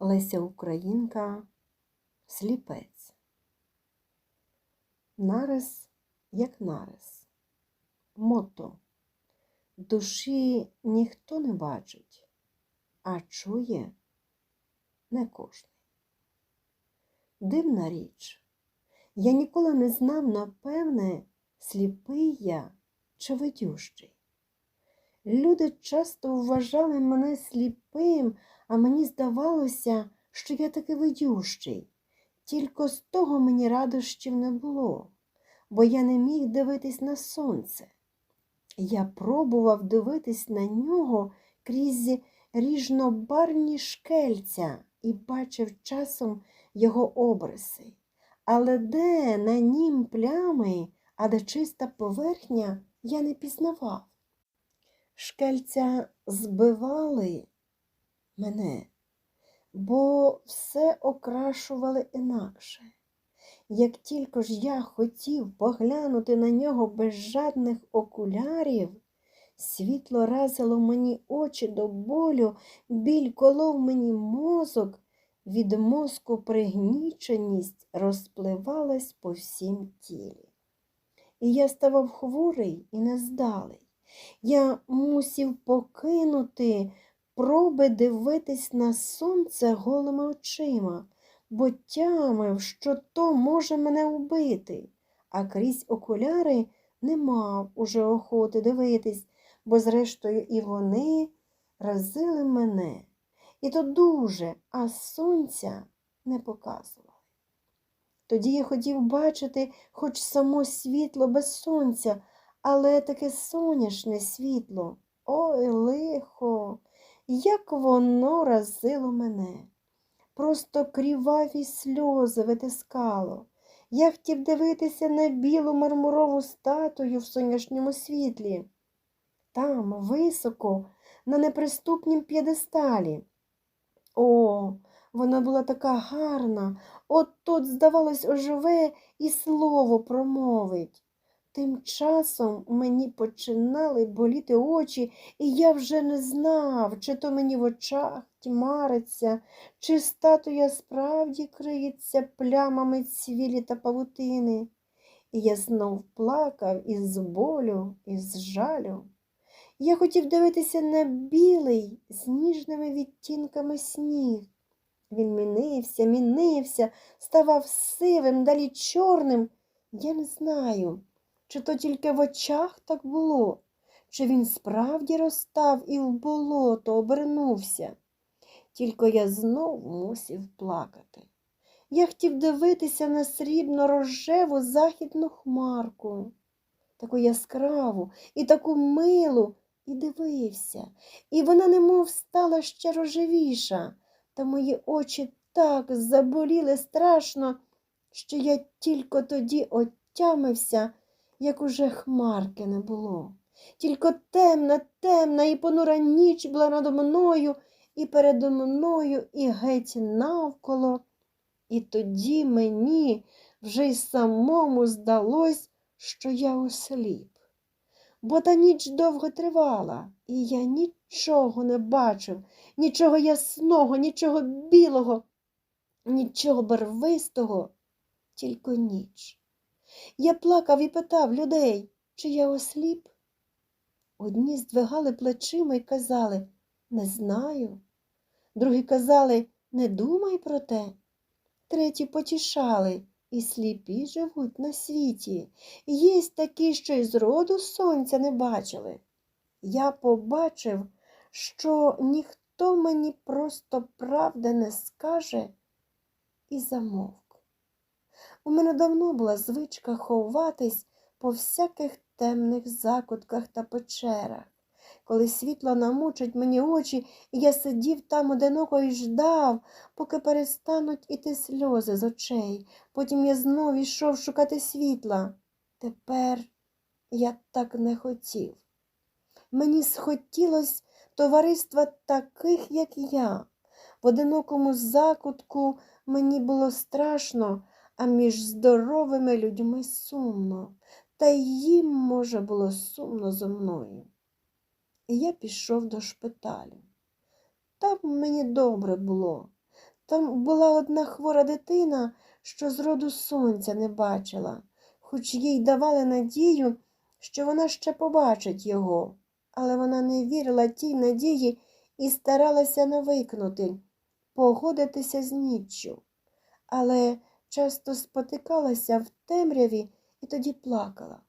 Леся Українка Сліпець. Нарис як нарис. Мото. Душі ніхто не бачить, а чує не кожний. Дивна річ. Я ніколи не знав, напевне, сліпий я чи видющий. Люди часто вважали мене сліпим, а мені здавалося, що я таки видющий. Тільки з того мені радощів не було, бо я не міг дивитись на сонце. Я пробував дивитись на нього крізь ріжнобарні шкельця і бачив часом його обриси. Але де на нім плями, а де чиста поверхня, я не пізнавав. Шкельця збивали мене, бо все окрашували інакше. Як тільки ж я хотів поглянути на нього без жадних окулярів, світло разило мені очі до болю, біль колов мені мозок, від мозку пригніченість розпливалась по всім тілі. І я ставав хворий і нездалий. Я мусів покинути проби дивитись на сонце голими очима, бо тямив, що то може мене вбити, а крізь окуляри не мав уже охоти дивитись, бо, зрештою, і вони разили мене. І то дуже, а сонця не показували. Тоді я хотів бачити хоч само світло без сонця, але таке соняшне світло. Ой, лихо, як воно разило мене. Просто кріваві сльози витискало. Я хотів дивитися на білу мармурову статую в сонячному світлі. Там, високо, на неприступнім п'єдесталі. О, вона була така гарна, от тут, здавалось, оживе і слово промовить. Тим часом мені починали боліти очі, і я вже не знав, чи то мені в очах тьмариться, чи статуя справді криється плямами цвілі та павутини. І я знов плакав із болю, із жалю. Я хотів дивитися на білий з ніжними відтінками сніг. Він мінився, мінився, ставав сивим, далі чорним. Я не знаю, чи то тільки в очах так було, чи він справді розстав і в болото обернувся. Тільки я знов мусив плакати. Я хотів дивитися на срібно рожеву західну хмарку, таку яскраву і таку милу, і дивився, і вона немов стала ще рожевіша, та мої очі так заболіли страшно, що я тільки тоді отямився, як уже хмарки не було. Тільки темна, темна і понура ніч була надо мною і передо мною, і геть навколо. І тоді мені вже й самому здалось, що я осліп. Бо та ніч довго тривала, і я нічого не бачив, нічого ясного, нічого білого, нічого барвистого, тільки ніч. Я плакав і питав людей, чи я осліп. Одні здвигали плечима і казали не знаю. Другі казали не думай про те. Треті потішали і сліпі живуть на світі. Єсть такі, що й зроду сонця не бачили. Я побачив, що ніхто мені просто правди не скаже і замовк. У мене давно була звичка ховатись по всяких темних закутках та печерах. Коли світло намучить мені очі, і я сидів там одиноко і ждав, поки перестануть іти сльози з очей. Потім я знов ішов шукати світла. Тепер я так не хотів. Мені схотілось товариства таких, як я. В одинокому закутку мені було страшно, а між здоровими людьми сумно, та їм, може, було сумно зо мною. І я пішов до шпиталю. Там мені добре було. Там була одна хвора дитина, що зроду сонця не бачила, хоч їй давали надію, що вона ще побачить його, але вона не вірила тій надії і старалася навикнути, погодитися з ніччю, але часто спотикалася в темряві і тоді плакала.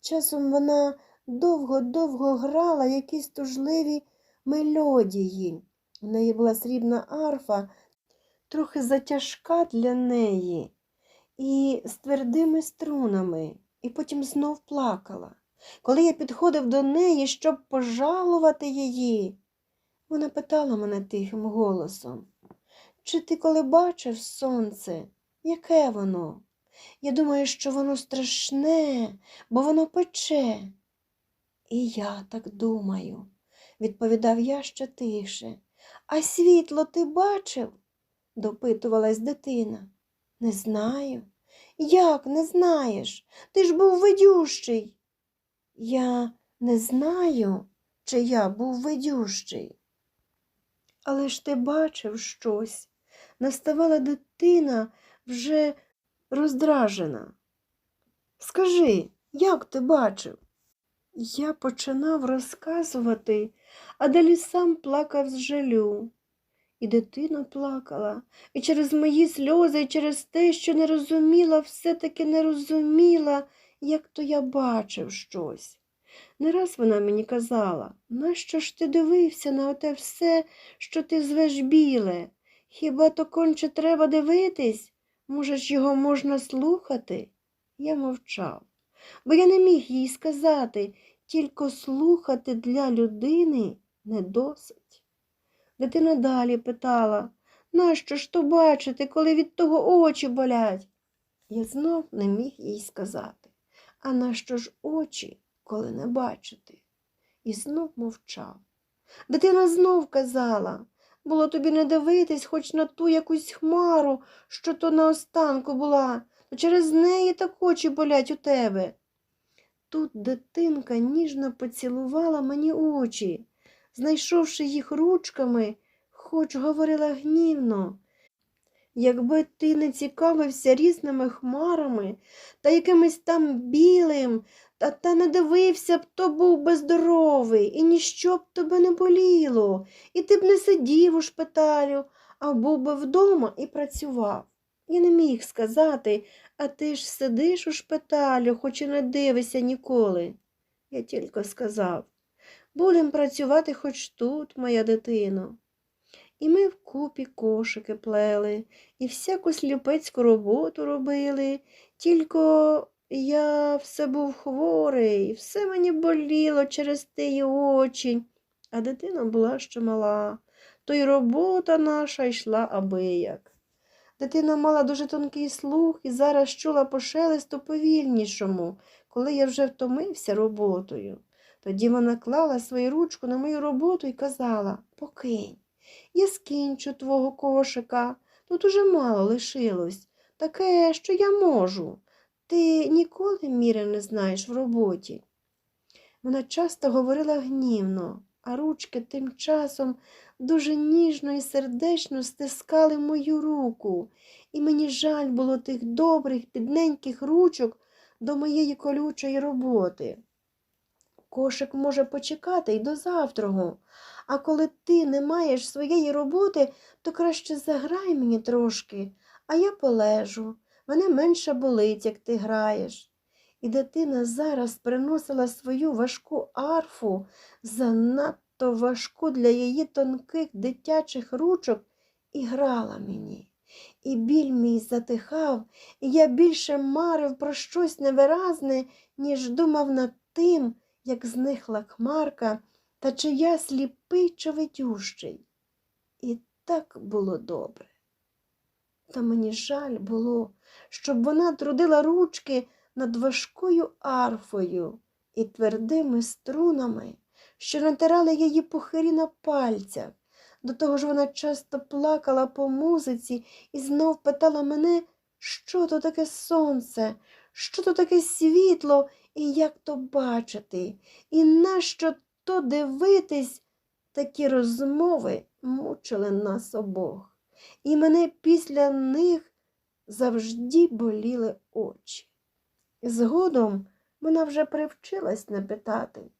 Часом вона довго-довго грала якісь тужливі мелодії. В неї була срібна арфа, трохи затяжка для неї, і з твердими струнами, і потім знов плакала. Коли я підходив до неї, щоб пожалувати її, вона питала мене тихим голосом, чи ти коли бачив сонце, яке воно? Я думаю, що воно страшне, бо воно пече. І я так думаю, відповідав я ще тише. А світло ти бачив? допитувалась дитина. Не знаю. Як не знаєш? Ти ж був видющий. Я не знаю, чи я був видющий. Але ж ти бачив щось. Наставала дитина вже роздражена. Скажи, як ти бачив? Я починав розказувати, а далі сам плакав з жалю. І дитина плакала, і через мої сльози, і через те, що не розуміла, все-таки не розуміла, як то я бачив щось. Не раз вона мені казала, нащо ж ти дивився на оте все, що ти звеш біле? Хіба то конче треба дивитись? Може ж, його можна слухати? Я мовчав, бо я не міг їй сказати, тільки слухати для людини не досить. Дитина далі питала, нащо ж то бачити, коли від того очі болять? Я знов не міг їй сказати, а нащо ж очі, коли не бачити? І знов мовчав. Дитина знов казала, було тобі не дивитись хоч на ту якусь хмару, що то на останку була, то через неї так очі болять у тебе. Тут дитинка ніжно поцілувала мені очі, знайшовши їх ручками, хоч говорила гнівно. Якби ти не цікавився різними хмарами та якимось там білим, та, та не дивився б, то був би здоровий, і ніщо б тебе не боліло, і ти б не сидів у шпиталю, а був би вдома і працював. Я не міг сказати, а ти ж сидиш у шпиталю, хоч і не дивишся ніколи. Я тільки сказав будем працювати хоч тут, моя дитино. І ми вкупі кошики плели, і всяку сліпецьку роботу робили, тільки я все був хворий, все мені боліло через тії очі, а дитина була ще мала, то й робота наша йшла абияк. Дитина мала дуже тонкий слух і зараз чула по шелесту повільнішому, коли я вже втомився роботою. Тоді вона клала свою ручку на мою роботу і казала Покинь, я скінчу твого кошика. Тут уже мало лишилось. Таке, що я можу. Ти ніколи міри не знаєш в роботі. Вона часто говорила гнівно, а ручки тим часом дуже ніжно і сердечно стискали мою руку, і мені жаль було тих добрих, підненьких ручок до моєї колючої роботи. Кошик може почекати й до завтрого, а коли ти не маєш своєї роботи, то краще заграй мені трошки, а я полежу. Мене менше болить, як ти граєш. І дитина зараз приносила свою важку арфу, занадто важку для її тонких дитячих ручок, і грала мені. І біль мій затихав, і я більше марив про щось невиразне, ніж думав над тим, як зникла хмарка, та чи я сліпий чи видющий. І так було добре. Та мені жаль було, щоб вона трудила ручки над важкою арфою і твердими струнами, що натирали її пухирі на пальцях. До того ж вона часто плакала по музиці і знов питала мене, що то таке сонце, що то таке світло і як то бачити, і нащо то дивитись, такі розмови мучили нас обох. і мене після них завжди боліли очі. Згодом вона вже привчилась не питати,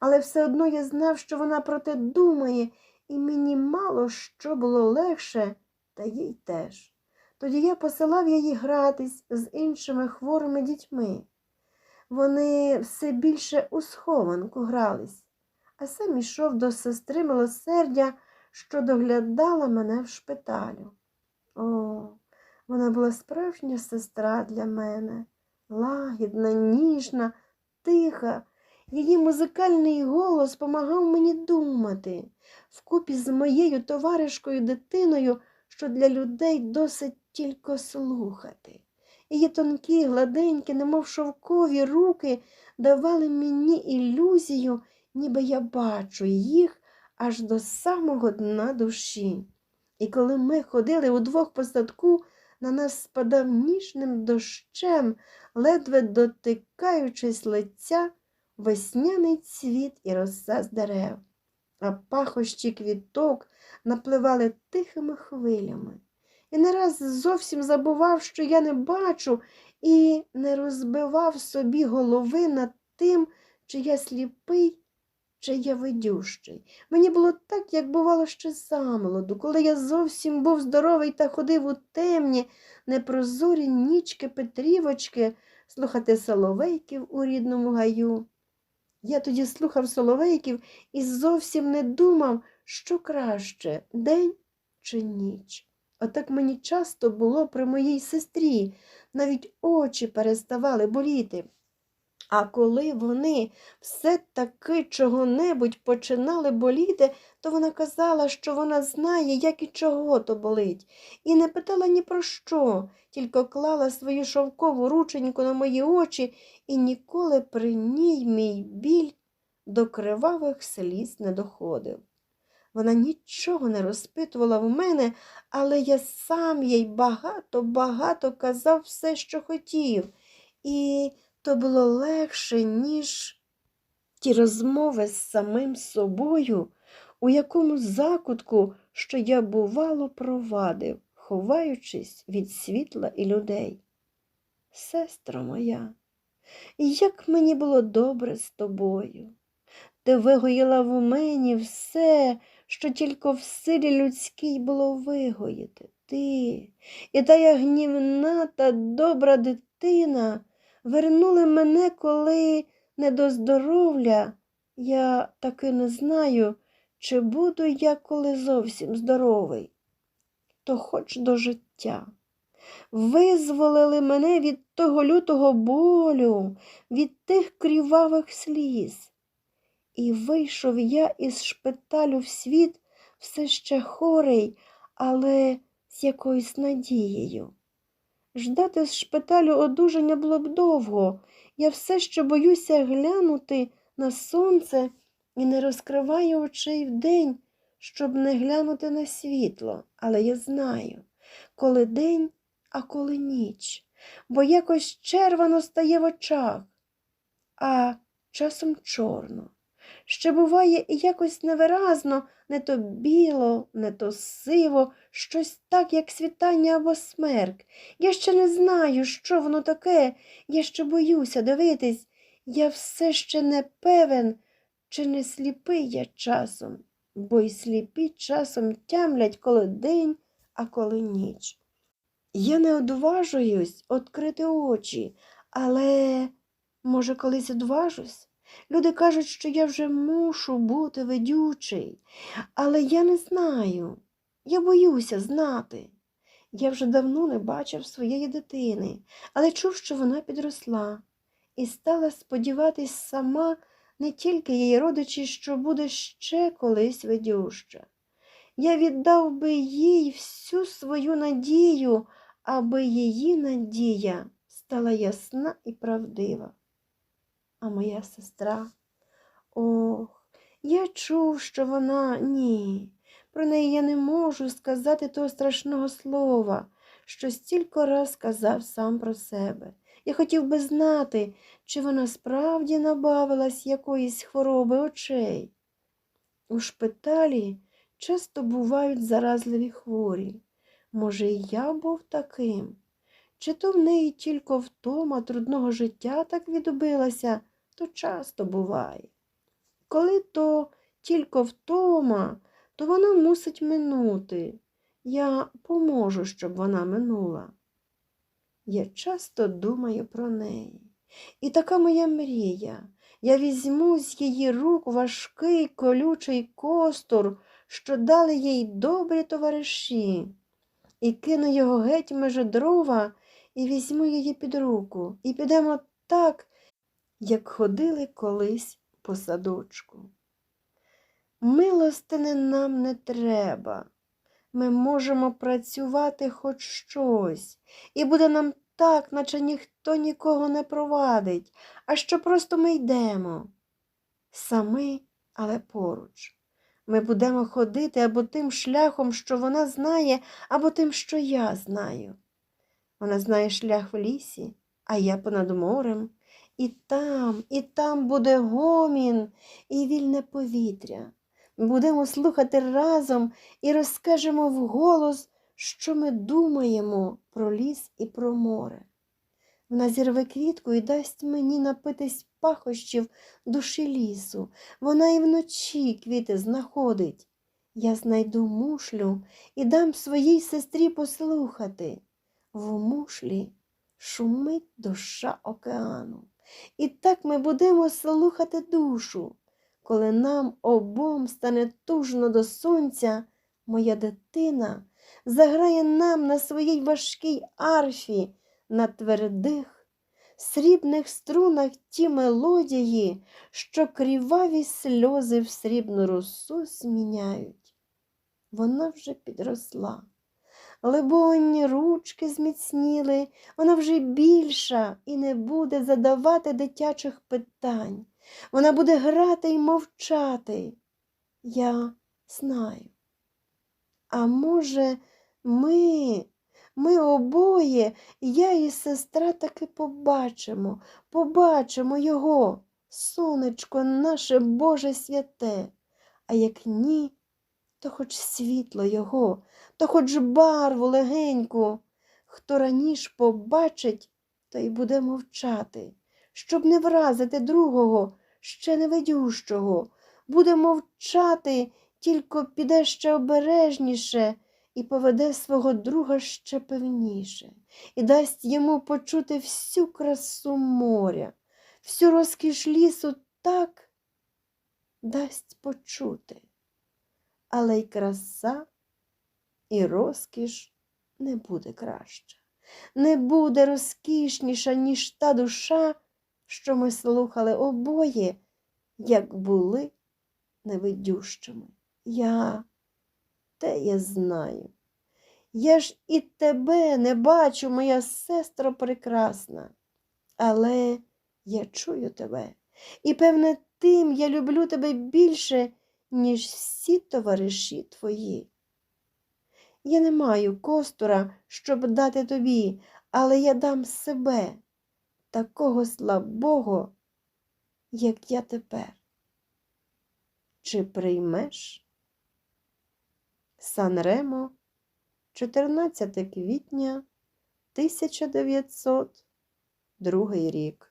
але все одно я знав, що вона про те думає, і мені мало що було легше, та їй теж. Тоді я посилав її гратись з іншими хворими дітьми. Вони все більше у схованку грались, а сам ішов до сестри милосердя, що доглядала мене в шпиталю. О, вона була справжня сестра для мене, лагідна, ніжна, тиха. Її музикальний голос помагав мені думати вкупі з моєю товаришкою дитиною, що для людей досить тільки слухати. Її тонкі, гладенькі, немов шовкові руки давали мені ілюзію, ніби я бачу їх аж до самого дна душі. І коли ми ходили удвох по садку, на нас спадав ніжним дощем, ледве дотикаючись лиця, весняний цвіт і роса з дерев, а пахощі квіток напливали тихими хвилями. І не раз зовсім забував, що я не бачу, і не розбивав собі голови над тим, чи я сліпий, чи я видющий. Мені було так, як бувало ще замолоду, коли я зовсім був здоровий та ходив у темні, непрозорі нічки Петрівочки слухати соловейків у рідному гаю. Я тоді слухав соловейків і зовсім не думав, що краще день чи ніч. Отак мені часто було при моїй сестрі, навіть очі переставали боліти. А коли вони все-таки чого-небудь починали боліти, то вона казала, що вона знає, як і чого то болить, і не питала ні про що, тільки клала свою шовкову рученьку на мої очі, і ніколи при ній мій біль до кривавих сліз не доходив. Вона нічого не розпитувала в мене, але я сам їй багато-багато казав все, що хотів, і то було легше, ніж ті розмови з самим собою, у якому закутку, що я, бувало, провадив, ховаючись від світла і людей. Сестро моя, як мені було добре з тобою. Ти вигоїла в мені все, що тільки в силі людській було вигоїти. Ти і тая гнівна та добра дитина вернули мене, коли не до здоров'я. Я таки не знаю, чи буду я коли зовсім здоровий, то хоч до життя. Визволили мене від того лютого болю, від тих крівавих сліз. І вийшов я із шпиталю в світ все ще хорий, але з якоюсь надією. Ждати з шпиталю одужання було б довго. Я все ще боюся глянути на сонце і не розкриваю очей вдень, щоб не глянути на світло. Але я знаю, коли день, а коли ніч, бо якось червоно стає в очах, а часом чорно. Ще буває якось невиразно, не то біло, не то сиво, щось так, як світання або смерк. Я ще не знаю, що воно таке, я ще боюся дивитись. Я все ще не певен, чи не сліпий я часом, бо й сліпі часом тямлять, коли день, а коли ніч. Я не одважуюсь відкрити очі, але, може, колись одважусь? Люди кажуть, що я вже мушу бути ведючий, але я не знаю. Я боюся знати. Я вже давно не бачив своєї дитини, але чув, що вона підросла, і стала сподіватись сама не тільки її родичі, що буде ще колись ведюща. Я віддав би їй всю свою надію, аби її надія стала ясна і правдива. А моя сестра, ох, я чув, що вона ні. Про неї я не можу сказати того страшного слова, що стільки раз сказав сам про себе. Я хотів би знати, чи вона справді набавилась якоїсь хвороби очей. У шпиталі часто бувають заразливі хворі. Може, і я був таким? Чи то в неї тільки втома трудного життя так відбилася, то часто буває. Коли то тільки втома, то вона мусить минути. Я поможу, щоб вона минула. Я часто думаю про неї. І така моя мрія. Я візьму з її рук важкий колючий костур, що дали їй добрі товариші, і кину його геть межи дрова і візьму її під руку, і підемо так, як ходили колись по садочку. Милостини нам не треба. Ми можемо працювати хоч щось, і буде нам так, наче ніхто нікого не провадить, а що просто ми йдемо. Самі, але поруч. Ми будемо ходити або тим шляхом, що вона знає, або тим, що я знаю. Вона знає шлях в лісі, а я понад морем. І там, і там буде гомін і вільне повітря. Будемо слухати разом і розкажемо вголос, що ми думаємо про ліс і про море. Вона зірве квітку і дасть мені напитись пахощів душі лісу. Вона і вночі квіти знаходить. Я знайду мушлю і дам своїй сестрі послухати. В мушлі шумить душа океану. І так ми будемо слухати душу. Коли нам обом стане тужно до сонця, моя дитина заграє нам на своїй важкій арфі, на твердих, срібних струнах ті мелодії, що кріваві сльози в срібну росу зміняють. Вона вже підросла. Либонь, ручки зміцніли, вона вже більша і не буде задавати дитячих питань. Вона буде грати і мовчати. Я знаю. А може, ми, ми обоє, я і сестра таки побачимо, побачимо його, сонечко наше Боже святе, а як ні, то хоч світло його, то хоч барву легеньку. Хто раніше побачить, той буде мовчати, щоб не вразити другого, ще невидющого. Буде мовчати, тільки піде ще обережніше і поведе свого друга ще певніше, і дасть йому почути всю красу моря, всю розкіш лісу так дасть почути. Але й краса, і розкіш не буде краща, не буде розкішніша, ніж та душа, що ми слухали обоє, як були невидющими. Я те я знаю. Я ж і тебе не бачу, моя сестро прекрасна, але я чую тебе, і, певне, тим я люблю тебе більше, ніж всі товариші твої. Я не маю костура, щоб дати тобі, але я дам себе, такого слабого, як я тепер. Чи приймеш? Санремо, 14 квітня 1902 рік.